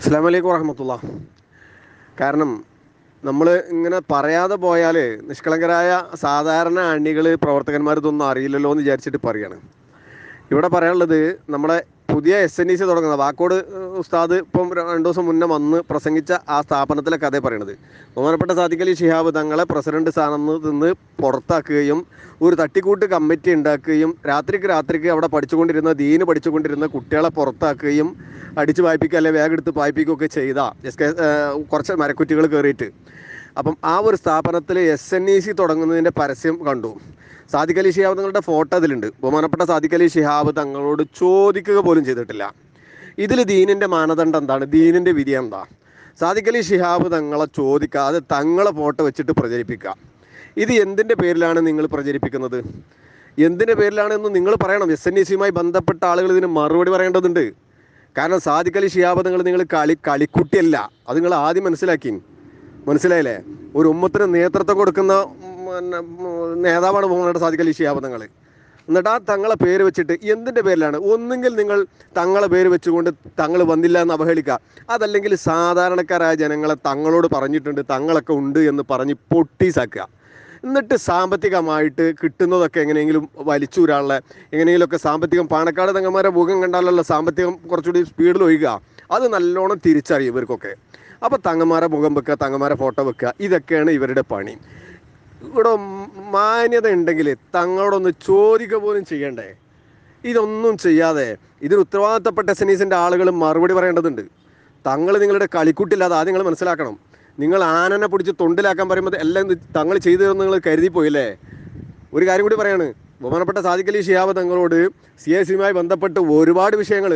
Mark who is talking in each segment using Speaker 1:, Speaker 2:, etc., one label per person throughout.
Speaker 1: അസ്സാം വലൈക്കും വറഹമത്തുള്ള. കാരണം നമ്മൾ ഇങ്ങനെ പറയാതെ പോയാൽ നിഷ്കളങ്കരായ സാധാരണ അണികൾ പ്രവർത്തകന്മാർ ഇതൊന്നും അറിയില്ലല്ലോ എന്ന് വിചാരിച്ചിട്ട് പറയാണ്. ഇവിടെ പറയാനുള്ളത് നമ്മളെ പുതിയ എസ് എൻ ഇ സി തുടങ്ങുന്നത്. വാക്കോട് ഉസ്താദ് ഇപ്പം രണ്ടു ദിവസം മുന്നേ വന്ന് പ്രസംഗിച്ച ആ സ്ഥാപനത്തിലെ കഥ പറയണത്. ബഹുമാനപ്പെട്ട സാദിഖ് അലി ഷിഹാബ് തങ്ങളെ പ്രസിഡന്റ് സ്ഥാനത്ത് നിന്ന് പുറത്താക്കുകയും ഒരു തട്ടിക്കൂട്ട് കമ്മിറ്റി ഉണ്ടാക്കുകയും രാത്രിക്ക് രാത്രിക്ക് അവിടെ പഠിച്ചുകൊണ്ടിരുന്ന ദീന് പഠിച്ചുകൊണ്ടിരുന്ന കുട്ടികളെ പുറത്താക്കുകയും അടിച്ചു വായിപ്പിക്കുക അല്ലെങ്കിൽ വേഗം എടുത്ത് വായിപ്പിക്കുകയൊക്കെ ചെയ്ത എസ് കെ കുറച്ച് മരക്കുറ്റികൾ കയറിയിട്ട്. അപ്പം ആ ഒരു സ്ഥാപനത്തിൽ എസ് എൻ ഇ സി തുടങ്ങുന്നതിന്റെ പരസ്യം കണ്ടു. സാദിഖ് അലി ഷിഹാബ് തങ്ങളുടെ ഫോട്ടോ അതിലുണ്ട്. ബഹുമാനപ്പെട്ട സാദിഖ് അലി ഷിഹാബ് തങ്ങളോട് ചോദിക്കുക പോലും ചെയ്തിട്ടില്ല. ഇതിൽ ദീനിന്റെ മാനദണ്ഡം എന്താണ്? ദീനിന്റെ വിധി എന്താ? സാദിഖ് അലി ഷിഹാബ് തങ്ങളെ ചോദിക്കാതെ തങ്ങളെ ഫോട്ടോ വെച്ചിട്ട് പ്രചരിപ്പിക്കുക. ഇത് എന്തിന്റെ പേരിലാണ് നിങ്ങൾ പ്രചരിപ്പിക്കുന്നത്? എന്തിന്റെ പേരിലാണെന്ന് നിങ്ങൾ പറയണം. എസ് എൻ ഇ സിയുമായി ബന്ധപ്പെട്ട ആളുകൾ ഇതിന് മറുപടി പറയേണ്ടതുണ്ട്. കാരണം സാദിഖ് അലി ഷിഹാബ് തങ്ങൾ നിങ്ങൾ കളി കളിക്കുട്ടിയല്ല. അത് നിങ്ങൾ ആദ്യം മനസ്സിലാക്കി മനസ്സിലായില്ലേ? ഒരു ഉമ്മത്തിന് നേതൃത്വം കൊടുക്കുന്ന നേതാവാണ് ബഹുമാനപ്പെട്ട സാദിഖ് ഷിഹാബ് തങ്ങൾ എന്നിട്ട് ആ തങ്ങളെ പേര് വെച്ചിട്ട് എന്തിന്റെ പേരിലാണ്? ഒന്നുകിൽ നിങ്ങൾ തങ്ങളെ പേര് വെച്ചുകൊണ്ട് തങ്ങൾ വന്നില്ല എന്ന് അവഹേളിക്കുക. അതല്ലെങ്കിൽ സാധാരണക്കാരായ ജനങ്ങളെ തങ്ങളോട് പറഞ്ഞിട്ടുണ്ട് തങ്ങളൊക്കെ ഉണ്ട് എന്ന് പറഞ്ഞ് പൊട്ടീസാക്കുക. എന്നിട്ട് സാമ്പത്തികമായിട്ട് കിട്ടുന്നതൊക്കെ എങ്ങനെയെങ്കിലും വലിച്ചൂരാനുള്ള എങ്ങനെയെങ്കിലുമൊക്കെ സാമ്പത്തികം പാണക്കാട് തങ്ങന്മാരെ മുഖം കണ്ടാലുള്ള സാമ്പത്തികം കുറച്ചുകൂടി സ്പീഡിൽ ഒഴുകുക. അത് നല്ലോണം തിരിച്ചറിയും ഇവർക്കൊക്കെ. അപ്പോൾ തങ്ങന്മാരെ മുഖം വെക്കുക തങ്ങന്മാരെ ഫോട്ടോ വെക്കുക ഇതൊക്കെയാണ് ഇവരുടെ പണി. ഇവിടെ മാന്യത ഉണ്ടെങ്കിൽ തങ്ങളോടൊന്ന് ചോദിക്കുക പോലും ചെയ്യണ്ടേ? ഇതൊന്നും ചെയ്യാതെ. ഇതിന് ഉത്തരവാദിത്തപ്പെട്ട സെനീസിന്റെ ആളുകൾ മറുപടി പറയേണ്ടതുണ്ട്. തങ്ങൾ നിങ്ങളുടെ കളിക്കുട്ടില്ലാതെ ആദ്യം നിങ്ങൾ മനസ്സിലാക്കണം. നിങ്ങൾ ആനനെ പിടിച്ച് തൊണ്ടിലാക്കാൻ പറയുമ്പോൾ എല്ലാം തങ്ങൾ ചെയ്തു തരുമെന്ന് നിങ്ങൾ കരുതിപ്പോയില്ലേ? ഒരു കാര്യം കൂടി പറയാണ്. ബഹുമാനപ്പെട്ട സാദിഖലി ഷിയാബ് തങ്ങളോട് സി എസ് സിയുമായി ബന്ധപ്പെട്ട് ഒരുപാട് വിഷയങ്ങൾ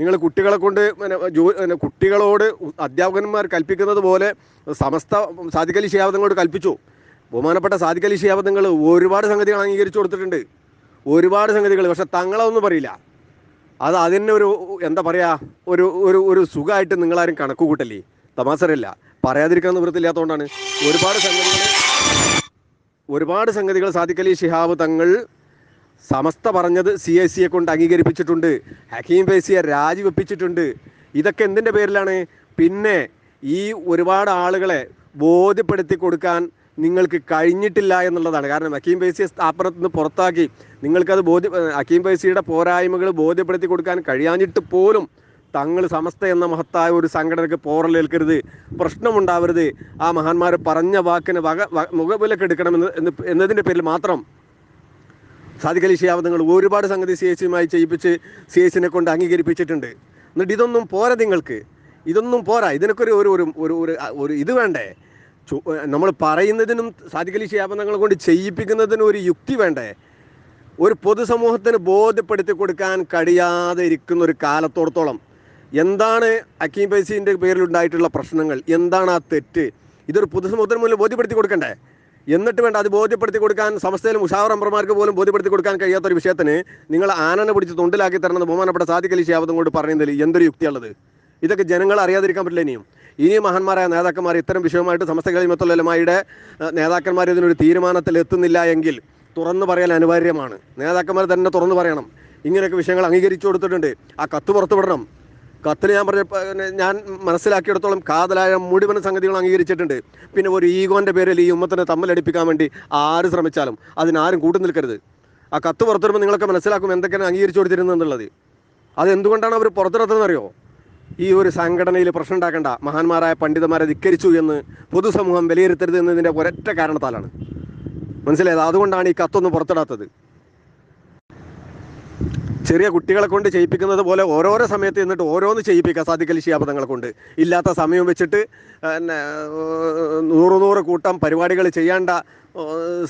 Speaker 1: നിങ്ങൾ കുട്ടികളെ കൊണ്ട് പിന്നെ കുട്ടികളോട് അധ്യാപകന്മാർ കൽപ്പിക്കുന്നത് പോലെ സമസ്ത സാധിക്കലി ശിയാവതങ്ങളോട് കൽപ്പിച്ചു. ബഹുമാനപ്പെട്ട സാധിക്കലി ശിയാവതങ്ങൾ ഒരുപാട് സംഗതികൾ അംഗീകരിച്ചു കൊടുത്തിട്ടുണ്ട്. ഒരുപാട് സംഗതികൾ പക്ഷെ തങ്ങളൊന്നും പറയില്ല. അത് അതിന് ഒരു എന്താ പറയുക ഒരു ഒരു ഒരു സുഖമായിട്ട് നിങ്ങളാരും കണക്ക് കൂട്ടല്ലേ. തമാസരല്ല പറയാതിരിക്കാൻ നിവൃത്തില്ലാത്തതുകൊണ്ടാണ് ഒരുപാട് സംഗതികൾ ഒരുപാട് സംഗതികൾ സാധിക്കലി ശിഹാബ് തങ്ങൾ സമസ്ത പറഞ്ഞത് സി ഐ സിയെ കൊണ്ട് അംഗീകരിപ്പിച്ചിട്ടുണ്ട്. ഹക്കീം ഫൈസിയെ രാജിവെപ്പിച്ചിട്ടുണ്ട്. ഇതൊക്കെ എന്തിന്റെ പേരിലാണ്? പിന്നെ ഈ ഒരുപാട് ആളുകളെ ബോധ്യപ്പെടുത്തി കൊടുക്കാൻ നിങ്ങൾക്ക് കഴിഞ്ഞിട്ടില്ല എന്നുള്ളതാണ്. കാരണം ഹക്കീം ഫൈസിയെ സ്ഥാപനത്തിൽ നിന്ന് പുറത്താക്കി നിങ്ങൾക്കത് ബോധ്യ ഹക്കീം ഫൈസിയുടെ പോരായ്മകൾ ബോധ്യപ്പെടുത്തി കൊടുക്കാൻ കഴിയാഞ്ഞിട്ട് പോലും തങ്ങൾ സമസ്ത എന്ന മഹത്തായ ഒരു സംഘടനയ്ക്ക് പോറലേൽക്കരുത് പ്രശ്നമുണ്ടാവരുത്. ആ മഹാന്മാർ പറഞ്ഞ വാക്കിന് വക മുഖവിലക്കെടുക്കണമെന്ന് എന്ന് എന്നതിന്റെ പേരിൽ മാത്രം സാദിഖ് അലി നിങ്ങൾ ഒരുപാട് സംഗതി സി എസ് സിയുമായി ചെയ്യിപ്പിച്ച് സി എസിനെ കൊണ്ട് അംഗീകരിപ്പിച്ചിട്ടുണ്ട്. എന്നിട്ട് ഇതൊന്നും പോരാ നിങ്ങൾക്ക്. ഇതൊന്നും പോരാ. ഇതിനൊക്കെ ഒരു ഒരു ഒരു ഒരു ഇത് വേണ്ടേ? നമ്മൾ പറയുന്നതിനും സാദിഖ് അലി കൊണ്ട് ചെയ്യിപ്പിക്കുന്നതിനും ഒരു യുക്തി വേണ്ടേ? ഒരു പൊതുസമൂഹത്തിന് ബോധ്യപ്പെടുത്തി കൊടുക്കാൻ കഴിയാതെ ഇരിക്കുന്ന ഒരു കാലത്തോടത്തോളം എന്താണ് അക്കീം പൈസീന്റെ പേരിലുണ്ടായിട്ടുള്ള പ്രശ്നങ്ങൾ? എന്താണ് ആ തെറ്റ്? ഇതൊരു പൊതുസമൂഹത്തിന് മുന്നിൽ ബോധ്യപ്പെടുത്തി കൊടുക്കണ്ടേ? എന്നിട്ട് വേണ്ട അത് ബോധ്യപ്പെടുത്തി കൊടുക്കാൻ സംസ്ഥയിലും മുഷാവർ അമ്പർമാർക്ക് പോലും ബോധ്യപ്പെടുത്തി കൊടുക്കാൻ കഴിയാത്ത ഒരു വിഷയത്തിന് നിങ്ങൾ ആനനെ പിടിച്ച് തൊണ്ടിലാക്കി തരണമെന്ന് ബഹുമാനപ്പെട്ട സാദിഖ് അലി ഷിയാബ് കൊണ്ട് പറയുന്നതിൽ എന്തൊരു യുക്തിയുള്ളത്? ഇതൊക്കെ ജനങ്ങൾ അറിയാതിരിക്കാൻ പറ്റില്ല ഇനിയും. ഇനിയും മഹാന്മാരായ നേതാക്കന്മാർ ഇത്തരം വിഷയമായിട്ട് സമസ്ത കളിമത്തുലമായുടെ നേതാക്കന്മാർ ഇതിനൊരു തീരുമാനത്തിൽ എത്തുന്നില്ല എങ്കിൽ തുറന്നു പറയാൻ അനിവാര്യമാണ്. നേതാക്കന്മാർ തന്നെ തുറന്നു പറയണം. ഇങ്ങനെയൊക്കെ വിഷയങ്ങൾ അംഗീകരിച്ചു കൊടുത്തിട്ടുണ്ട്. ആ കത്ത് പുറത്തു വിടണം കത്തിൽ ഞാൻ പറഞ്ഞ ഞാൻ മനസ്സിലാക്കിയിടത്തോളം കാതലായ മുഴുവൻ സംഗതികൾ അംഗീകരിച്ചിട്ടുണ്ട്. പിന്നെ ഒരു ഈഗോന്റെ പേരിൽ ഈ ഉമ്മത്തിനെ തമ്മിലടിപ്പിക്കാൻ വേണ്ടി ആര് ശ്രമിച്ചാലും അതിനാരും കൂട്ടു നിൽക്കരുത്. ആ കത്ത് പുറത്തുവരുമ്പോൾ നിങ്ങളൊക്കെ മനസ്സിലാക്കും എന്തൊക്കെയാണ് അംഗീകരിച്ചു കൊടുത്തിരുന്നത് എന്നുള്ളത്. അത് എന്തുകൊണ്ടാണ് അവർ പുറത്തിറത്തുന്നറിയോ ഈ ഒരു സംഘടനയിൽ പ്രശ്നം ഉണ്ടാക്കേണ്ട. മഹാന്മാരായ പണ്ഡിതന്മാരെ ധിക്കരിച്ചു എന്ന് പൊതുസമൂഹം വിലയിരുത്തരുത് എന്നതിന്റെ ഒരൊറ്റ കാരണത്താലാണ്. മനസ്സിലായത്? അതുകൊണ്ടാണ് ഈ കത്തൊന്നും പുറത്തിടാത്തത്. ചെറിയ കുട്ടികളെ കൊണ്ട് ചെയ്യിപ്പിക്കുന്നത് പോലെ ഓരോരോ സമയത്ത് എന്നിട്ട് ഓരോന്ന് ചെയ്യിപ്പിക്കുക സാധിക്കൽ കൊണ്ട്. ഇല്ലാത്ത സമയം വെച്ചിട്ട് പിന്നെ നൂറ് നൂറ് കൂട്ടം പരിപാടികൾ ചെയ്യേണ്ട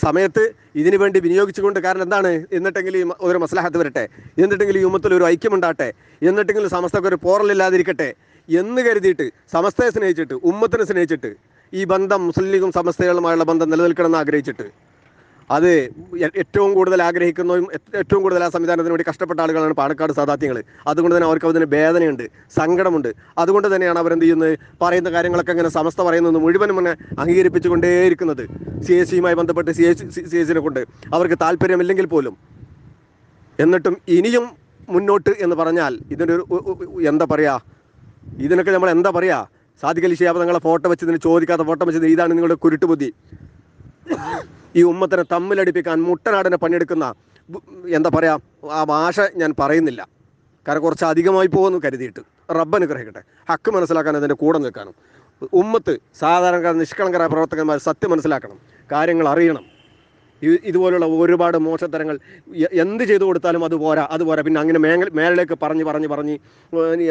Speaker 1: സമയത്ത് ഇതിനു വേണ്ടി വിനിയോഗിച്ചുകൊണ്ട് കാരണം എന്താണ്? എന്നിട്ടെങ്കിലും ഒരു മസ്ലഹത്ത് വരട്ടെ. എന്നിട്ടെങ്കിലും ഈ ഉമ്മത്തിൽ ഒരു ഐക്യമുണ്ടാട്ടെ എന്നിട്ടെങ്കിലും സമസ്തക്ക് ഒരു പോറലില്ലാതിരിക്കട്ടെ എന്ന് കരുതിയിട്ട് സമസ്തയെ സ്നേഹിച്ചിട്ട് ഉമ്മത്തിനെ സ്നേഹിച്ചിട്ട് ഈ ബന്ധം മുസ്ലിം ലീഗും സമസ്തകളുമായുള്ള ബന്ധം നിലനിൽക്കണമെന്ന് ആഗ്രഹിച്ചിട്ട് അത് ഏറ്റവും കൂടുതൽ ആഗ്രഹിക്കുന്നതും ഏറ്റവും കൂടുതൽ ആ സംവിധാനത്തിന് വേണ്ടി കഷ്ടപ്പെട്ട ആളുകളാണ് പാണക്കാട് സാധാത്യങ്ങൾ അതുകൊണ്ട് തന്നെ അവർക്ക് അതിന് വേദനയുണ്ട് സങ്കടമുണ്ട്. അതുകൊണ്ട് തന്നെയാണ് അവരെന്ത് ചെയ്യുന്നത്? പറയുന്ന കാര്യങ്ങളൊക്കെ ഇങ്ങനെ സമസ്ത പറയുന്നത് മുഴുവനും അങ്ങനെ അംഗീകരിപ്പിച്ചുകൊണ്ടേയിരിക്കുന്നത്. സി എസ് സിയുമായി ബന്ധപ്പെട്ട് സി എസ് സി എസിനെ കൊണ്ട് അവർക്ക് താല്പര്യമില്ലെങ്കിൽ പോലും. എന്നിട്ടും ഇനിയും മുന്നോട്ട് എന്ന് പറഞ്ഞാൽ ഉ- ഉ- എന്താ പറയുക ഇതിനൊക്കെ നമ്മൾ എന്താ പറയുക സാധിക്കലി ചെയ്യാതെ നിങ്ങളെ ഫോട്ടോ വെച്ചതിന് ചോദിക്കാത്ത ഫോട്ടോ വെച്ചതിന് ഇതാണ് നിങ്ങളുടെ കുരുട്ട് ബുദ്ധി ഈ ഉമ്മത്തിനെ തമ്മിലടിപ്പിക്കാൻ മുട്ടനാടിനെ പണിയെടുക്കുന്ന എന്താ പറയുക ആ ഭാഷ ഞാൻ പറയുന്നില്ല. കാരണം കുറച്ച് അധികമായി പോകുമെന്ന് കരുതിയിട്ട്. റബ്ബന് ഗ്രഹിക്കട്ടെ ഹക്ക് മനസ്സിലാക്കാൻ അതിന്റെ കൂടെ നിൽക്കാനും. ഉമ്മത്ത് സാധാരണക്കാർ നിഷ്കളങ്കരായ പ്രവർത്തകന്മാർ സത്യം മനസ്സിലാക്കണം. കാര്യങ്ങൾ അറിയണം. ഇതുപോലുള്ള ഒരുപാട് മോശത്തരങ്ങൾ എന്ത് ചെയ്തു കൊടുത്താലും അത് പോരാ അത് പോരാ. പിന്നെ അങ്ങനെ മേങ്ങ മേളിലേക്ക് പറഞ്ഞ് പറഞ്ഞ് പറഞ്ഞ്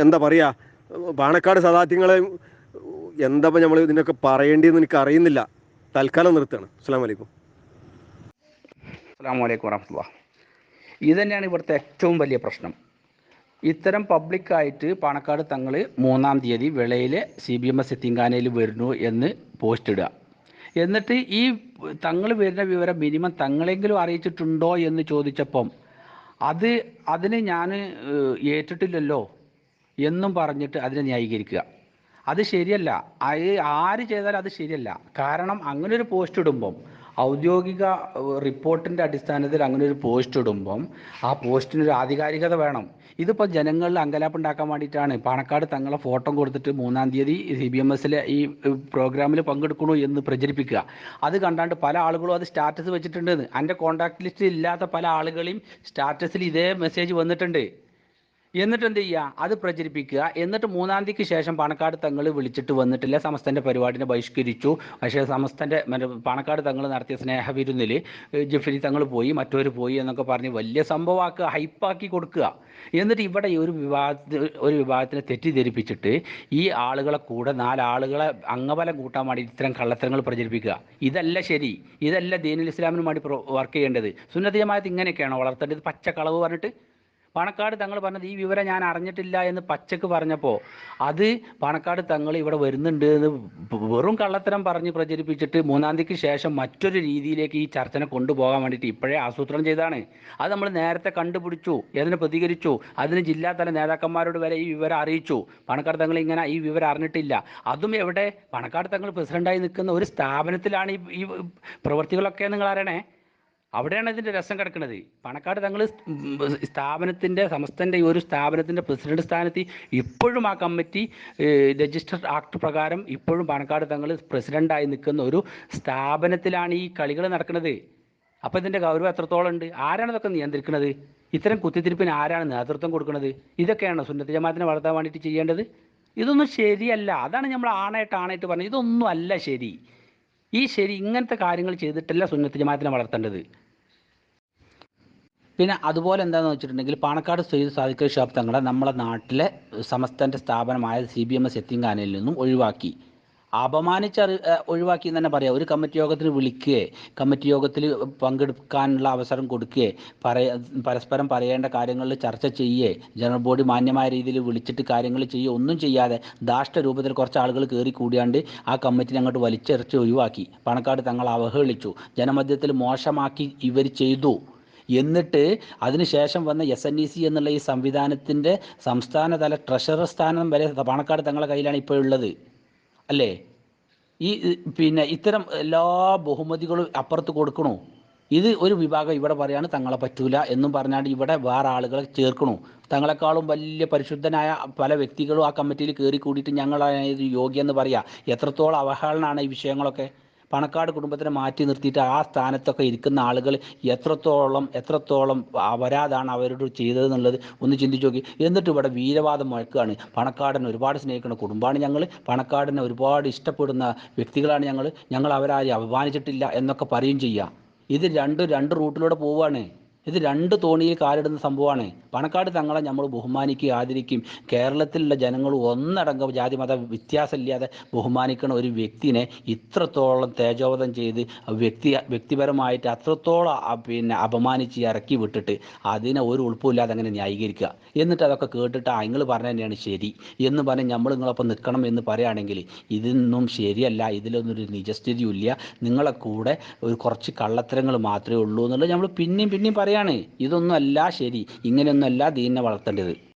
Speaker 1: എന്താ പറയുക പാണക്കാട് സദാത്യങ്ങളെ എന്താ നമ്മൾ ഇതിനൊക്കെ പറയേണ്ടിയെന്ന് എനിക്ക് അറിയുന്നില്ല തൽക്കാലം നിർത്തുകയാണ്. അസ്സാം വലൈക്കും
Speaker 2: അസ്സാം വലൈക്കും വറഹമുല്ല ഇത് തന്നെയാണ് ഇവിടുത്തെ ഏറ്റവും വലിയ പ്രശ്നം. ഇത്തരം പബ്ലിക്കായിട്ട് പാണക്കാട് തങ്ങൾ മൂന്നാം തീയതി വിളയിൽ സി ബി എം എസ് എത്തിങ്കാനയിൽ വരുന്നു എന്ന് പോസ്റ്റ് ഇടുക. എന്നിട്ട് ഈ തങ്ങൾ വരുന്ന വിവരം മിനിമം തങ്ങളെങ്കിലും അറിയിച്ചിട്ടുണ്ടോ എന്ന് ചോദിച്ചപ്പം അത് അതിന് ഞാൻ ഏറ്റിട്ടില്ലല്ലോ എന്നും പറഞ്ഞിട്ട് അതിനെ ന്യായീകരിക്കുക. അത് ശരിയല്ല. അത് ആര് ചെയ്താലും അത് ശരിയല്ല. കാരണം അങ്ങനെ ഒരു പോസ്റ്റ് ഇടുമ്പം ഔദ്യോഗിക റിപ്പോർട്ടിന്റെ അടിസ്ഥാനത്തിൽ അങ്ങനെ ഒരു പോസ്റ്റ് ഇടുമ്പം ആ പോസ്റ്റിന് ഒരു ആധികാരികത വേണം. ഇതിപ്പോൾ ജനങ്ങളിൽ അങ്കലാപ്പ് ഉണ്ടാക്കാൻ വേണ്ടിയിട്ടാണ്. പാണക്കാട് തങ്ങളെ ഫോട്ടോ കൊടുത്തിട്ട് മൂന്നാം തീയതി സി ബി എം എസിലെ ഈ പ്രോഗ്രാമിൽ പങ്കെടുക്കണു എന്ന് പ്രചരിപ്പിക്കുക. അത് കണ്ടാണ്ട് പല ആളുകളും അത് സ്റ്റാറ്റസ് വെച്ചിട്ടുണ്ട്. എന്റെ കോൺടാക്ട് ലിസ്റ്റിൽ ഇല്ലാത്ത പല ആളുകളെയും സ്റ്റാറ്റസിൽ ഇതേ മെസ്സേജ് വന്നിട്ടുണ്ട്. എന്നിട്ട് എന്ത് ചെയ്യുക അത് പ്രചരിപ്പിക്കുക. എന്നിട്ട് മൂന്നാം തീയതിക്ക് ശേഷം പണക്കാട് തങ്ങൾ വിളിച്ചിട്ട് വന്നിട്ടില്ല. സമസ്തന്റെ പരിപാടിനെ ബഹിഷ്കരിച്ചു. പക്ഷേ സമസ്തന്റെ പണക്കാട് തങ്ങൾ നടത്തിയ സ്നേഹവിരുന്നിൽ ജഫരി തങ്ങൾ പോയി മറ്റൊരു പോയി എന്നൊക്കെ പറഞ്ഞ് വലിയ സംഭവമാക്കുക ഹൈപ്പാക്കി കൊടുക്കുക. എന്നിട്ട് ഇവിടെ ഒരു വിവാദ ഒരു വിവാദത്തിനെ തെറ്റിദ്ധരിപ്പിച്ചിട്ട് ഈ ആളുകളെ കൂടെ നാലാളുകളെ അംഗബലം കൂട്ടാൻ വേണ്ടി ഇത്തരം കള്ളത്തരങ്ങൾ പ്രചരിപ്പിക്കുക. ഇതല്ല ശരി. ഇതല്ല ദീനുൽ ഇസ്ലാമിന് വേണ്ടി വർക്ക് ചെയ്യേണ്ടത്. സുന്നതീയമായത് ഇങ്ങനെയൊക്കെയാണോ വളർത്തേണ്ടത്? പച്ചക്കളവ് പറഞ്ഞിട്ട് പാണക്കാട് തങ്ങൾ പറഞ്ഞത് ഈ വിവരം ഞാൻ അറിഞ്ഞിട്ടില്ല എന്ന് പച്ചക്ക് പറഞ്ഞപ്പോൾ അത് പണക്കാട് തങ്ങൾ ഇവിടെ വരുന്നുണ്ട് എന്ന് വെറും കള്ളത്തരം പറഞ്ഞ് പ്രചരിപ്പിച്ചിട്ട് മൂന്നാം തീയതിക്ക് ശേഷം മറ്റൊരു രീതിയിലേക്ക് ഈ ചർച്ചനെ കൊണ്ടുപോകാൻ വേണ്ടിയിട്ട് ഇപ്പോഴേ ആസൂത്രണം ചെയ്താണ് അത് നമ്മൾ നേരത്തെ കണ്ടുപിടിച്ചു അതിന് പ്രതികരിച്ചു അതിന് ജില്ലാതല നേതാക്കന്മാരോട് വരെ ഈ വിവരം അറിയിച്ചു. പണക്കാട് തങ്ങൾ ഇങ്ങനെ ഈ വിവരം അറിഞ്ഞിട്ടില്ല. അതും എവിടെ? പണക്കാട് തങ്ങൾ പ്രസിഡന്റായി നിൽക്കുന്ന ഒരു സ്ഥാപനത്തിലാണ് ഈ പ്രവൃത്തികളൊക്കെ നിങ്ങൾ അറിയണേ? അവിടെയാണ് ഇതിന്റെ രസം കിടക്കുന്നത്. പണക്കാട് തങ്ങൾ സ്ഥാപനത്തിന്റെ സമസ്തന്റെ ഈ ഒരു സ്ഥാപനത്തിന്റെ പ്രസിഡന്റ് സ്ഥാനത്ത് ഇപ്പോഴും ആ കമ്മിറ്റി രജിസ്റ്റർ ആക്ട് പ്രകാരം ഇപ്പോഴും പണക്കാട് തങ്ങൾ പ്രസിഡന്റായി നിൽക്കുന്ന ഒരു സ്ഥാപനത്തിലാണ് ഈ കളികൾ നടക്കുന്നത്. അപ്പോൾ ഇതിന്റെ ഗൗരവം എത്രത്തോളം ഉണ്ട്? ആരാണ് ഇതൊക്കെ നിയന്ത്രിക്കുന്നത്? ഇത്തരം കുത്തിത്തിരിപ്പിന് ആരാണ് നേതൃത്വം കൊടുക്കുന്നത്? ഇതൊക്കെയാണ് സുന്നത്ത് ജമാത്തിനെ വളർത്താൻ വേണ്ടിയിട്ട് ചെയ്യേണ്ടത്? ഇതൊന്നും ശരിയല്ല. അതാണ് നമ്മൾ ആണായിട്ട് ആണായിട്ട് പറഞ്ഞത്. ഇതൊന്നും അല്ല ശരി. ഈ ശരി ഇങ്ങനത്തെ കാര്യങ്ങൾ ചെയ്തിട്ടല്ല സുന്നത്ത് ജമാത്തിനെ വളർത്തേണ്ടത്. പിന്നെ അതുപോലെ എന്താണെന്ന് വെച്ചിട്ടുണ്ടെങ്കിൽ പാണക്കാട് സയ്യിദ് സാദിഖ് ഷാബ് തങ്ങളെ നമ്മളെ നാട്ടിലെ സമസ്തന്റെ സ്ഥാപനമായ സി ബി എം എസ് എത്തിങ്കാനയിൽ നിന്നും ഒഴിവാക്കി. അപമാനിച്ച് ഒഴിവാക്കി എന്ന് തന്നെ പറയാം. ഒരു കമ്മിറ്റി യോഗത്തിൽ വിളിക്കുകയെ കമ്മിറ്റി യോഗത്തിൽ പങ്കെടുക്കാനുള്ള അവസരം കൊടുക്കുകയെ പറയ പരസ്പരം പറയേണ്ട കാര്യങ്ങളിൽ ചർച്ച ചെയ്യേ ജനറൽ ബോഡി മാന്യമായ രീതിയിൽ വിളിച്ചിട്ട് കാര്യങ്ങൾ ചെയ്യുക ഒന്നും ചെയ്യാതെ ദാഷ്ട രൂപത്തിൽ കുറച്ച് ആളുകൾ കയറി കൂടിയാണ്ട് ആ കമ്മിറ്റിനെ അങ്ങോട്ട് വലിച്ചെറിച്ച് ഒഴിവാക്കി. പണക്കാട് തങ്ങൾ അവഹേളിച്ചു. ജനമധ്യത്തിൽ മോശമാക്കി ഇവർ ചെയ്തു. എന്നിട്ട് അതിനുശേഷം വന്ന എസ് എൻ ഇ സി എന്നുള്ള ഈ സംവിധാനത്തിന്റെ സംസ്ഥാനതല ട്രഷറർ സ്ഥാനം വരെ പാണക്കാട് തങ്ങളുടെ കയ്യിലാണ് ഇപ്പോൾ ഉള്ളത് അല്ലേ? ഈ പിന്നെ ഇത്തരം എല്ലാ ബഹുമതികളും അപ്പുറത്ത് കൊടുക്കണു. ഇത് ഒരു വിഭാഗം ഇവിടെ പറയാണ് തങ്ങളെ പറ്റൂല എന്നും പറഞ്ഞാണ്ട് ഇവിടെ വേറെ ആളുകളെ ചേർക്കണു. തങ്ങളെക്കാളും വലിയ പരിശുദ്ധനായ പല വ്യക്തികളും ആ കമ്മിറ്റിയിൽ കയറി കൂടിയിട്ട് ഞങ്ങളാണ് യോഗ്യ എന്ന് പറയാ. എത്രത്തോളം അവഹേളനാണ് ഈ വിഷയങ്ങളൊക്കെ? പണക്കാട് കുടുംബത്തിനെ മാറ്റി നിർത്തിയിട്ട് ആ സ്ഥാനത്തൊക്കെ ഇരിക്കുന്ന ആളുകൾ എത്രത്തോളം എത്രത്തോളം വരാതാണ് അവരോട് ചെയ്തത് എന്നുള്ളത് ഒന്ന് ചിന്തിച്ച് നോക്കി. എന്നിട്ട് ഇവിടെ വീരവാദം മുഴക്കുകയാണ് പണക്കാടിനെ ഒരുപാട് സ്നേഹിക്കുന്ന കുടുംബമാണ് ഞങ്ങൾ. പണക്കാടിനെ ഒരുപാട് ഇഷ്ടപ്പെടുന്ന വ്യക്തികളാണ് ഞങ്ങൾ. ഞങ്ങൾ അവരാരും അപമാനിച്ചിട്ടില്ല എന്നൊക്കെ പറയും ചെയ്യുക ഇത് രണ്ട് രണ്ട് റൂട്ടിലൂടെ പോവുകയാണ്. ഇത് രണ്ട് തോണിയിൽ കാലിടുന്ന സംഭവമാണ്. പണക്കാട് തങ്ങളെ നമ്മൾ ബഹുമാനിക്കുകയും ആദരിക്കുകയും കേരളത്തിലുള്ള ജനങ്ങൾ ഒന്നടങ്കം ജാതി മത വ്യത്യാസമില്ലാതെ ബഹുമാനിക്കുന്ന ഒരു വ്യക്തിനെ ഇത്രത്തോളം തേജോവധം ചെയ്ത് വ്യക്തി വ്യക്തിപരമായിട്ട് അത്രത്തോളം പിന്നെ അപമാനിച്ച് ഇറക്കി വിട്ടിട്ട് അതിനെ ഒരു ഉൾപ്പുമില്ലാതെ അങ്ങനെ ന്യായീകരിക്കുക. എന്നിട്ട് അതൊക്കെ കേട്ടിട്ട് നിങ്ങൾ പറഞ്ഞ തന്നെയാണ് ശരി. എന്ന് പറഞ്ഞ് നമ്മൾ നിങ്ങളൊപ്പം നിൽക്കണം എന്ന് പറയുകയാണെങ്കിൽ ഇതൊന്നും ശരിയല്ല. ഇതിലൊന്നും ഒരു നിജസ്ഥിതിയും ഇല്ല നിങ്ങളെ കൂടെ ഒരു കുറച്ച് കള്ളത്തരങ്ങൾ മാത്രമേ ഉള്ളൂ എന്നുള്ളത് നമ്മൾ പിന്നെയും പിന്നെയും പറയാണ് ഇതൊന്നും അല്ല ശരി. ഇങ്ങനെയൊന്നും അല്ല ദീനിനെ വളർത്തേണ്ടത്.